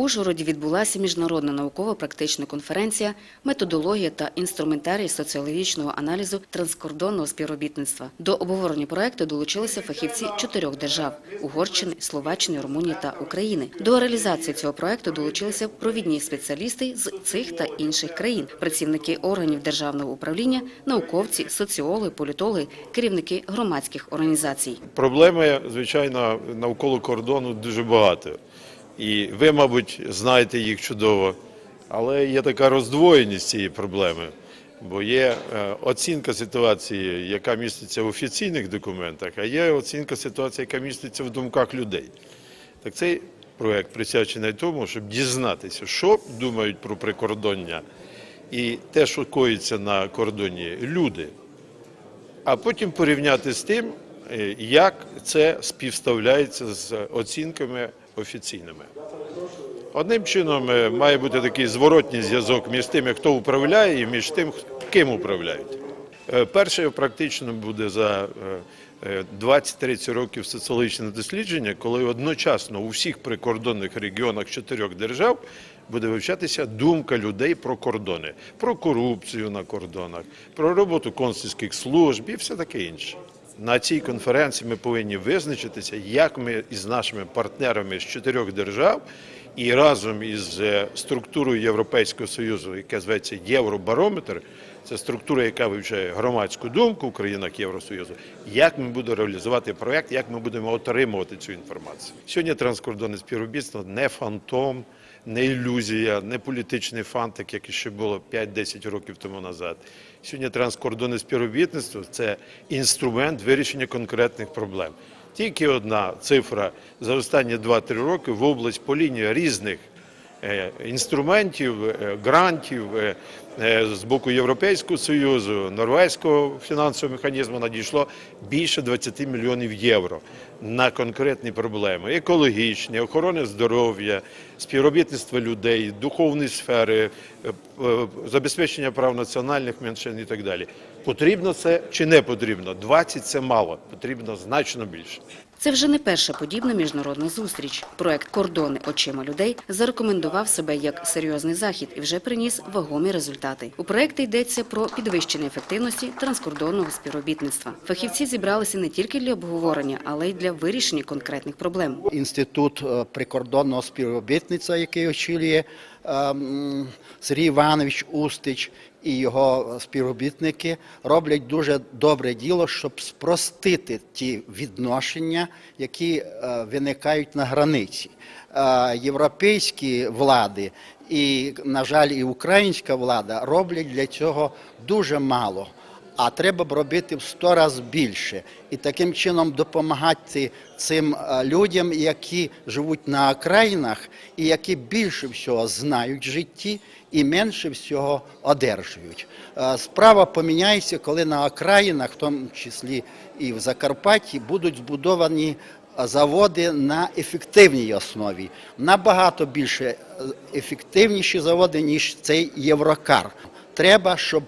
Ужгороді відбулася міжнародна науково-практична конференція «Методологія та інструментарій соціологічного аналізу транскордонного співробітництва». До обговорення проекту долучилися фахівці чотирьох держав – Угорщини, Словаччини, Румунії та України. До реалізації цього проекту долучилися провідні спеціалісти з цих та інших країн, працівники органів державного управління, науковці, соціологи, політологи, керівники громадських організацій. Проблеми, звичайно, навколо кордону дуже багато. І ви, мабуть, знаєте їх чудово. Але є така роздвоєність цієї проблеми, бо є е, оцінка ситуації, яка міститься в офіційних документах, а є оцінка ситуації, яка міститься в думках людей. Так цей проект присвячений тому, щоб дізнатися, що думають про прикордоння і те, що коїться на кордоні люди а потім порівняти з тим, е, як це співставляється з оцінками офіційними. Одним чином е, має бути такий зворотній зв'язок між тим, хто управляє, і між тим, ким управляють. Е, Перше практично буде за е, е, 20-30 років соціологічне дослідження, коли одночасно у всіх прикордонних регіонах чотирьох держав буде вивчатися думка людей про кордони, про корупцію на кордонах, про роботу консульських служб і все таке інше. На цій конференції ми повинні визначитися, як ми із нашими партнерами з чотирьох держав і разом із е, структурою Європейського Союзу, яка зветься Євробарометр, це структура, яка вивчає громадську думку в країнах Євросоюзу, як ми будемо реалізувати проєкт, як ми будемо отримувати цю інформацію. Сьогодні транскордонне співробітництво не фантом, не ілюзія, не політичний фантик, як ще було 5-10 років тому назад. Сьогодні транскордонне співробітництво це інструмент вирішення конкретних проблем. Тільки одна цифра за останні 2-3 роки в область по лінії різних інструментів, е, грантів е, е, з боку Європейського Союзу, норвезького фінансового механізму надійшло більше 20 мільйонів євро на конкретні проблеми: екологічні, охорони здоров'я, співробітництва людей, духовної сфери, е, е, забезпечення прав національних меншин і так далі. Потрібно це чи не потрібно? 20 – це мало, потрібно значно більше. Це вже не перша подібна міжнародна зустріч. Проект Кордони очима людей зарекомендував себе як серйозний захід і вже приніс вагомі результати. У проекті йдеться про підвищення ефективності транскордонного співробітництва. Фахівці зібралися не тільки для обговорення, але й для вирішення конкретних проблем. інститут е, прикордонного співробітництва, який очолює Сергій Іванович Устич і його співробітники, роблять дуже добре діло, щоб спростити ті відношення, які е, виникають на границі. Е, Європейські влади і, на жаль, і українська влада роблять для цього дуже мало а треба б робити в 100 разів більше і таким чином допомагати цим е, людям, які живуть на окраїнах і які більше всього знають в житті і менше всього одержують. Е, Справа поміняється, коли на окраїнах, в тому числі і в Закарпатті, будуть збудовані заводи на ефективній основі. Набагато більше е, ефективніші заводи, ніж цей Єврокар. Треба, щоб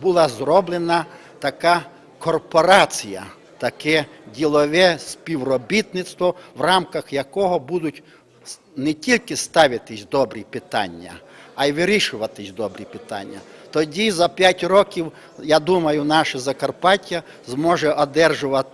була зроблена така корпорація, таке ділове співробітництво, в рамках якого будуть не тільки ставитись добрі питання, а й вирішуватись добрі питання. Тоді за 5 років, я думаю, наше Закарпаття зможе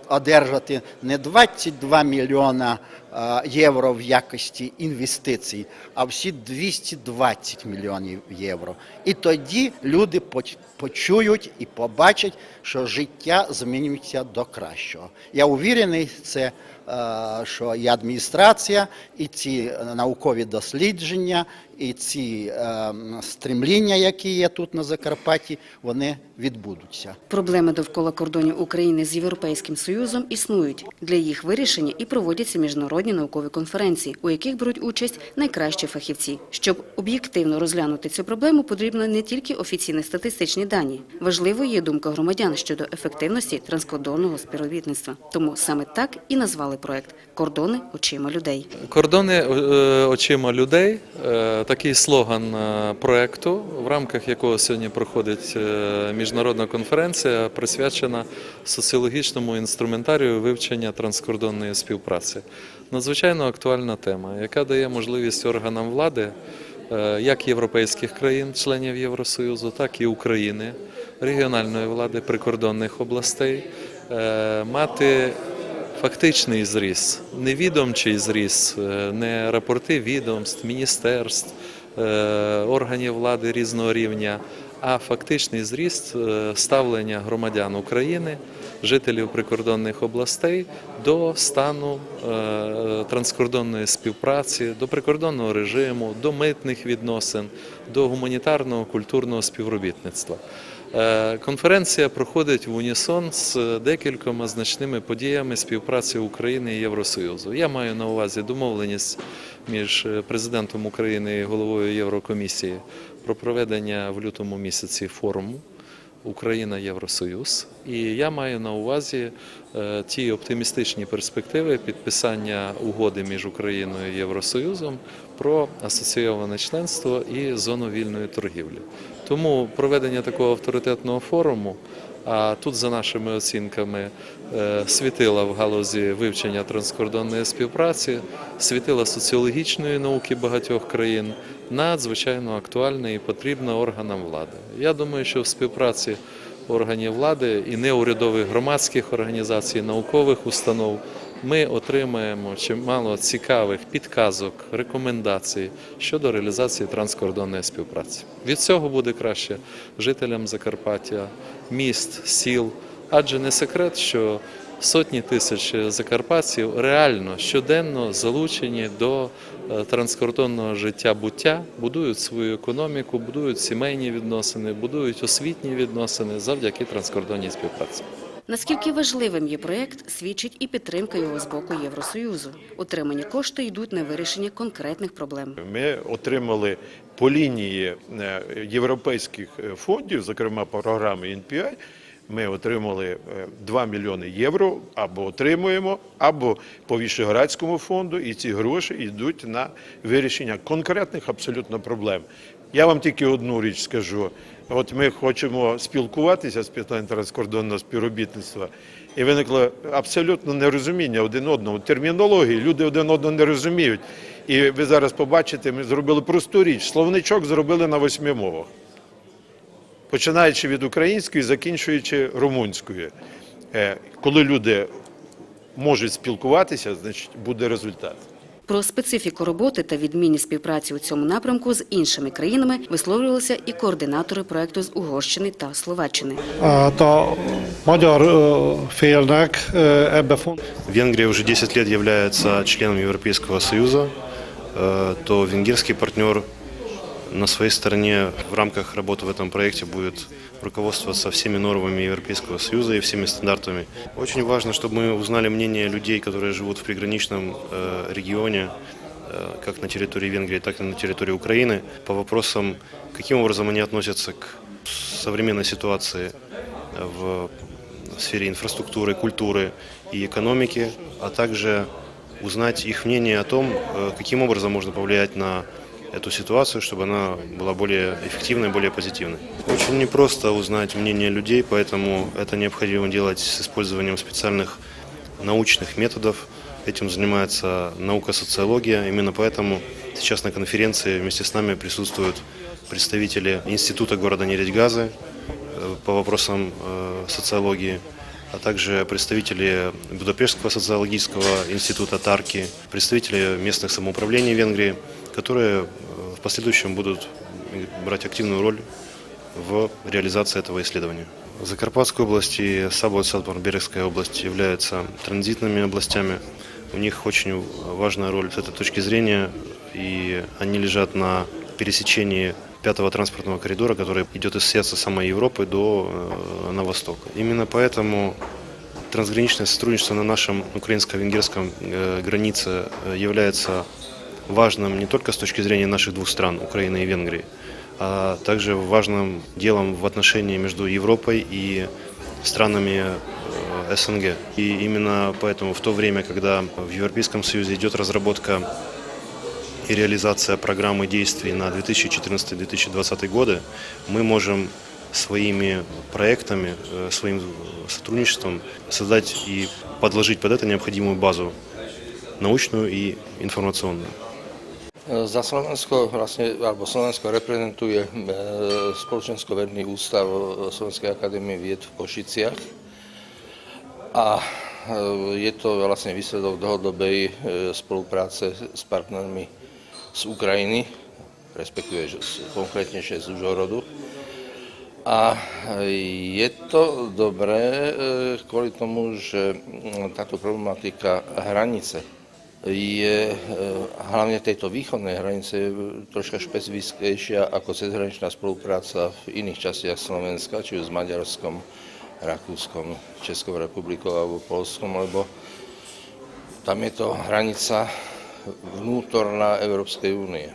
одержати не 22 мільйона е, євро в якості інвестицій, а всі 220 мільйонів євро. І тоді люди поч- почують і побачать, що життя змінюється до кращого. Я уверений, це е, що і адміністрація, і ці е, наукові дослідження, і ці е, стремління, які є тут на Закарпатті, вони відбудуться. Проблеми довкола кордонів України з Європейським Союзом існують. Для їх вирішення і проводяться міжнародні наукові конференції, у яких беруть участь найкращі фахівці. Щоб об'єктивно розглянути цю проблему, потрібно не тільки офіційні статистичні дані. Важливою є думка громадян щодо ефективності транскордонного співробітництва. Тому саме так і назвали проект Кордони очима людей. Кордони е, очима людей е, такий слоган е, проекту, в рамках якого сьогодні проходить е, міжнародна конференція, присвячена соціологічному інструментарію вивчення транскордонної співпраці. надзвичайно актуальна тема, яка дає можливість органам влади, е, як європейських країн, членів Євросоюзу, так і України, регіональної влади прикордонних областей, мати фактичний зріс, не відомчий зріс, е, не рапорти відомств, міністерств, е, органів влади різного рівня, а фактичний зріст е, ставлення громадян України, жителів прикордонних областей до стану е, транскордонної співпраці, до прикордонного режиму, до митних відносин, до гуманітарного культурного співробітництва. Е, Конференція проходить в унісон з декількома значними подіями співпраці України і Євросоюзу. Я маю на увазі домовленість між е, президентом України і головою Єврокомісії про проведення в лютому місяці форуму. Україна Євросоюз, і я маю на увазі е, ті оптимістичні перспективи підписання угоди між Україною і Євросоюзом про асоційоване членство і зону вільної торгівлі. Тому проведення такого авторитетного форуму, а тут, за нашими оцінками, е, світила в галузі вивчення транскордонної співпраці, світила соціологічної науки багатьох країн, надзвичайно актуальна і потрібна органам влади. Я думаю, що в співпраці органів влади і неурядових громадських організацій, наукових установ ми отримаємо чимало цікавих підказок, рекомендацій щодо реалізації транскордонної співпраці. Від цього буде краще жителям Закарпаття, міст, сіл, адже не секрет, що сотні тисяч закарпатців реально щоденно залучені до е, транскордонного життя буття, будують свою економіку, будують сімейні відносини, будують освітні відносини завдяки транскордонній співпраці. Наскільки важливим є проєкт, свідчить і підтримка його з боку Євросоюзу. Отримані кошти йдуть на вирішення конкретних проблем. Ми отримали по лінії е, європейських е, фондів, зокрема програми NPI, ми отримали е, 2 мільйони євро або отримуємо, або по Вішеградському фонду, і ці гроші йдуть на вирішення конкретних абсолютно проблем. Я вам тільки одну річ скажу. От ми хочемо спілкуватися з питань транскордонного співробітництва, і виникло абсолютно нерозуміння один одного. Термінології люди один одного не розуміють. І ви зараз побачите, ми зробили просту річ. Словничок зробили на восьми мовах, починаючи від української, закінчуючи румунською. Е, Коли люди можуть спілкуватися, значить буде результат. Про специфіку роботи та відмінність співпраці у цьому напрямку з іншими країнами висловлювалися і координатори проекту з Угорщини та Словаччини. Ebbe font. Венгрия уже 10 лет является членом Европейского Союза, э, то венгерский партнер на своей стороне в рамках работы в этом проекте будет руководствоваться всеми нормами Европейского Союза и всеми стандартами. Очень важно, чтобы мы узнали мнение людей, которые живут в приграничном э, регионе, э, как на территории Венгрии, так и на территории Украины, по вопросам, каким образом они относятся к современной ситуации в сфере инфраструктуры, культуры и экономики, а также узнать их мнение о том, э, каким образом можно повлиять на эту ситуацию, чтобы она была более эффективной, более позитивной. Очень непросто узнать мнение людей, поэтому это необходимо делать с использованием специальных научных методов. Этим занимается наука социология. Именно поэтому сейчас на конференции вместе с нами присутствуют представители Института города Нередьгазы э, по вопросам э, социологии, а также представители Будапештского социологического института Тарки, представители местных самоуправлений Венгрии, которые э, в последующем будут брать активную роль в реализации этого исследования. Закарпатская область и Сабо-Садборбергская область являются транзитными областями. У них очень важная роль с этой точки зрения, и они лежат на пересечении пятого транспортного коридора, который идет из сердца самой Европы до э, на восток. Именно поэтому трансграничное сотрудничество на нашем украинско-венгерском э, границе э, является важным не только с точки зрения наших двух стран, Украины и Венгрии, а также важным делом в отношении между Европой и странами э, СНГ. И именно поэтому в то время, когда в Европейском Союзе идет разработка и реализация программы действий на 2014-2020 годы, мы можем своими проектами, э, своим сотрудничеством создать и подложить под это необходимую базу научную и информационную. Za Slovensko vlastne, alebo Slovensko reprezentuje e, Spoločensko-vedný ústav e, Slovenskej akadémie vied v Košiciach a e, je to vlastne výsledok dlhodobej spolupráce s partnermi z Ukrajiny, respektíve konkrétnejšie z Užhorodu. A je to dobré kvôli tomu, že táto problematika hranice je e, hlavne tejto východnej hranice je troška špecifickejšia ako cezhraničná spolupráca v iných častiach Slovenska, či už s Maďarskom, Rakúskom, Českou republikou alebo Polskom, lebo tam je to hranica vnútorná Európskej únie.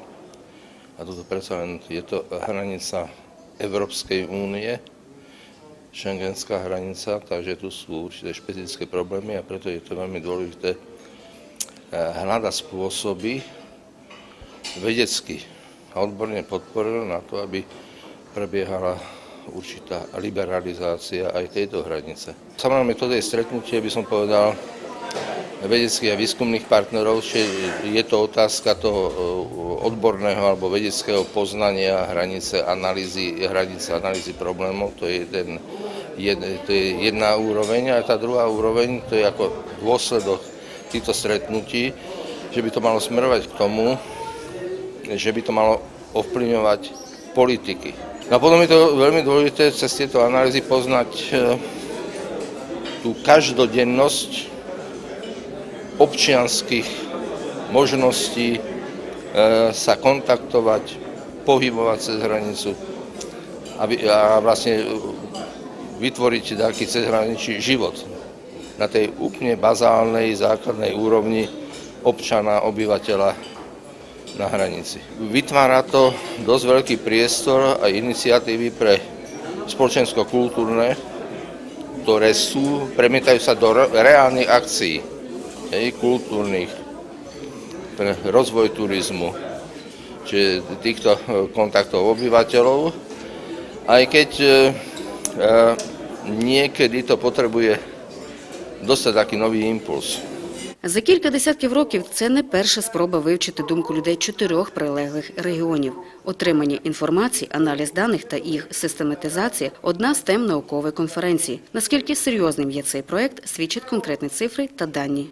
A toto predsa len je to hranica Európskej únie, šengenská hranica, takže tu sú určité špecifické problémy a preto je to veľmi dôležité hľadať spôsoby vedecky a odborne podporil na to, aby prebiehala určitá liberalizácia aj tejto hranice. Samozrejme, toto je stretnutie, by som povedal, vedeckých a výskumných partnerov, čiže je to otázka toho e, odborného alebo vedeckého poznania hranice, analýzy, hranice, analýzy problémov, to je, jeden, jed, to je jedna úroveň a tá druhá úroveň, to je ako dôsledok týchto stretnutí, že by to malo smerovať k tomu, že by to malo ovplyvňovať politiky. No a potom je to veľmi dôležité cez tieto analýzy poznať e, tú každodennosť občianských možností e, sa kontaktovať, pohybovať cez hranicu a, vlastne vytvoriť taký cezhraničný život na tej úplne bazálnej základnej úrovni občana, obyvateľa na hranici. Vytvára to dosť veľký priestor a iniciatívy pre spoločensko-kultúrne, ktoré sú, premietajú sa do re- reálnych akcií, hej, kultúrnych, pre rozvoj turizmu, čiže týchto e, kontaktov obyvateľov, aj keď e, niekedy to potrebuje dostať такий новий імпульс. За кілька десятків років це не перша спроба вивчити думку людей чотирьох прилеглих регіонів. Отримання інформації, аналіз даних та їх систематизація – одна з тем наукової конференції. Наскільки серйозним є цей проект, свідчать конкретні цифри та дані.